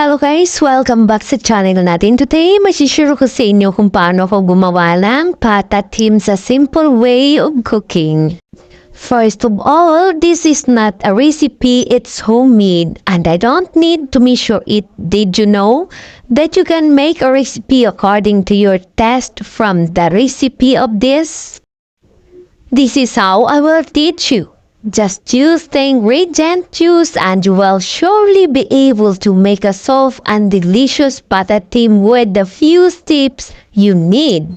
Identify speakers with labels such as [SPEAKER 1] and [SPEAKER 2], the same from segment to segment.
[SPEAKER 1] Hello guys! Welcome back sa channel natin. Today, masishare ko sa inyo kung paano ako gumawa ng patatim sa simple way of cooking. First of all, this is not a recipe, it's homemade and I don't need to measure it. Did you know that you can make a recipe according to your taste from the recipe of this? This is how I will teach you. Just use the ingredient juice and you will surely be able to make a soft and delicious patatim with the few steps you need.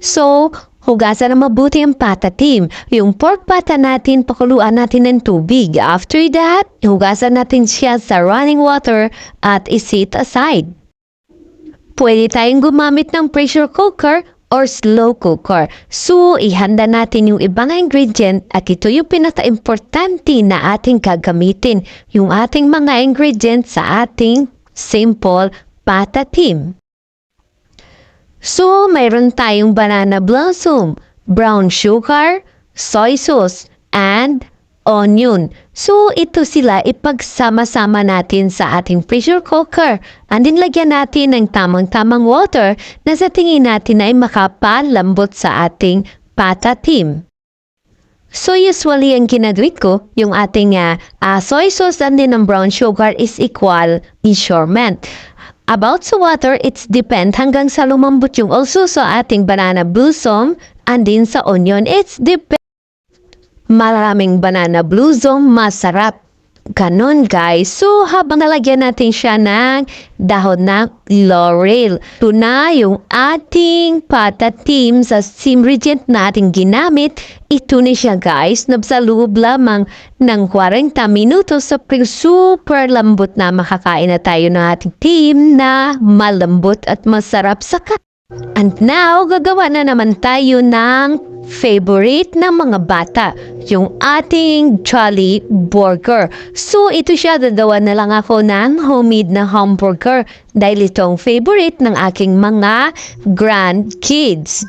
[SPEAKER 1] So, hugasan na mabuti ang patatim. Yung pork pata natin, pakuluan natin ng tubig. After that, hugasan natin siya sa running water at isit aside. Pwede tayong gumamit ng pressure cooker or slow cooker. So, ihanda natin yung ibang ingredient at ito yung pinaka-importante na ating gagamitin. Yung ating mga ingredient sa ating simple patatim. So, mayroon tayong banana blossom, brown sugar, soy sauce, and onion. So, ito sila ipagsama-sama natin sa ating pressure cooker. And then, lagyan natin ng tamang-tamang water na sa tingin natin ay makapalambot sa ating patatim. So usually ang kinagrit ko, yung ating ah, ah, soy sauce and then ang brown sugar is equal measurement. About sa water, it's depend hanggang sa lumambot yung also sa ating banana blossom and then sa onion, it's depend. Maraming banana blossom, masarap. Ganon guys. So habang nalagyan natin siya ng dahon ng laurel. Ito na yung ating patatim sa ingredient natin ginamit. Ito na siya guys. Nabsaloob lamang ng 40 minutos sa pring super lambot na makakain na tayo ng ating team na malambot at masarap sa kat. And now, gagawa na naman tayo ng favorite ng mga bata, yung ating Jolly Burger. So, ito siya, dadawa na lang ako ng homemade na hamburger dahil itong favorite ng aking mga grandkids.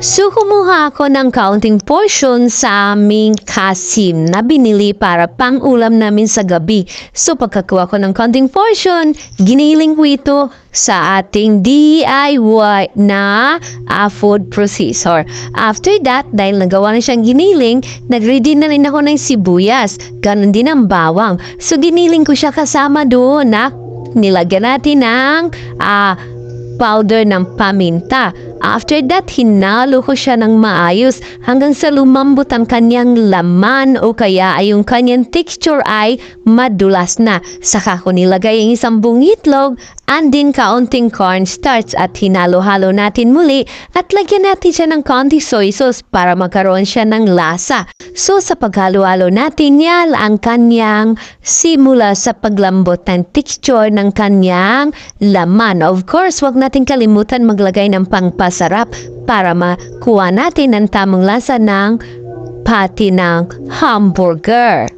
[SPEAKER 1] So, kumuha ako ng counting portion sa aming kasim na binili para pang ulam namin sa gabi. So, pagkakuha ko ng counting portion, giniling ko ito sa ating DIY na ah, food processor. After that, dahil nagawa na siyang giniling, nag-ready na rin ako ng sibuyas. Ganon din ang bawang. So, giniling ko siya kasama doon na nilagyan natin ng ah, powder ng paminta. After that, hinalo ko siya ng maayos hanggang sa lumambot ang kanyang laman o kaya ay yung kanyang texture ay madulas na. Saka ko nilagay ang isang buong itlog and din kaunting cornstarch at hinalo-halo natin muli at lagyan natin siya ng konti soy sauce para magkaroon siya ng lasa. So sa paghalo-halo natin yan ang kanyang simula sa paglambot ng texture ng kanyang laman. Of course, wag natin kalimutan maglagay ng pangpasarap para makuha natin ang tamang lasa ng pati ng hamburger.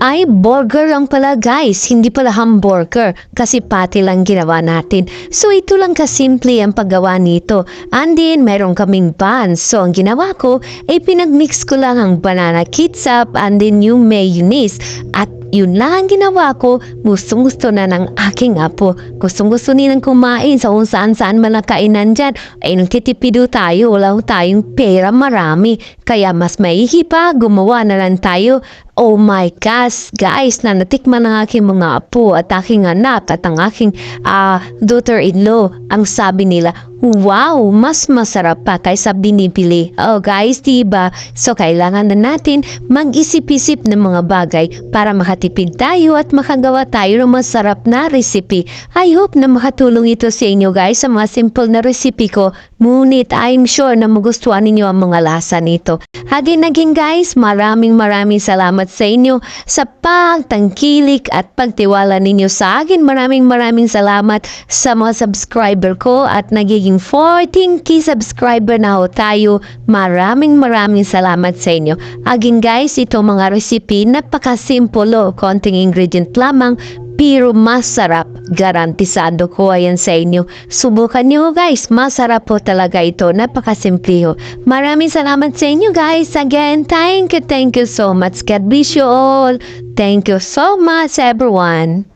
[SPEAKER 1] Ay, burger lang pala guys, hindi pala hamburger kasi pati lang ginawa natin. So ito lang kasimple ang paggawa nito. And then, meron kaming buns. So ang ginawa ko, ay pinagmix ko lang ang banana ketchup and then yung mayonnaise. At yun lang ang ginawa ko, gustong gusto na ng aking apo. Gustong gusto nilang kumain sa kung saan saan man nakainan dyan. Ay nung titipido tayo, wala tayong pera marami. Kaya mas maigi pa, gumawa na lang tayo. Oh my gosh, guys, na natikman ng aking mga apo at aking anak at ang aking ah, daughter-in-law. Ang sabi nila, wow, mas masarap pa kaysa binibili. Oh guys, diba? So kailangan na natin mag-isip-isip ng mga bagay para makatipid tayo at makagawa tayo ng masarap na recipe. I hope na makatulong ito sa inyo guys sa mga simple na recipe ko. Ngunit I'm sure na magustuhan ninyo ang mga lasa nito. Again, naging guys, maraming maraming salamat sa inyo sa pagtangkilik at pagtiwala ninyo sa akin. Maraming maraming salamat sa mga subscriber ko at nagiging 14k subscriber na ho tayo. Maraming maraming salamat sa inyo. Again guys, ito mga recipe, napaka-simple konting ingredient lamang pero masarap. Garantisado ko ayan sa inyo. Subukan nyo guys, masarap po talaga ito. Napakasimple ho. Maraming salamat sa inyo guys. Again, thank you, thank you so much. God bless you all. Thank you so much everyone.